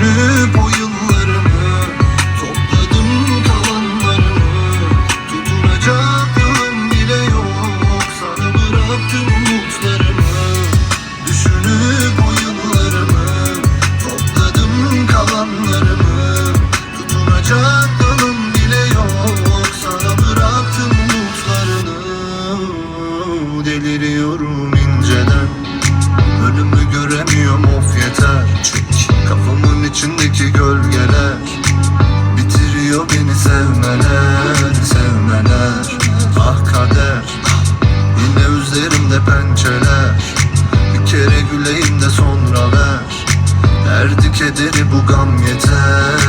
dönüp o Topladım kalanlarımı Tutunacaktım bile yok Sana bıraktım umutlarımı. Düşünüp o Topladım kalanlarımı. Tutunacaktım bile yok Sana bıraktım umutlarını. Deliriyorum inceden Ölümü gör Kader. Yine üzerimde pençeler. Bir kere güleyim de sonra ver. Derdi kederi bu gam yeter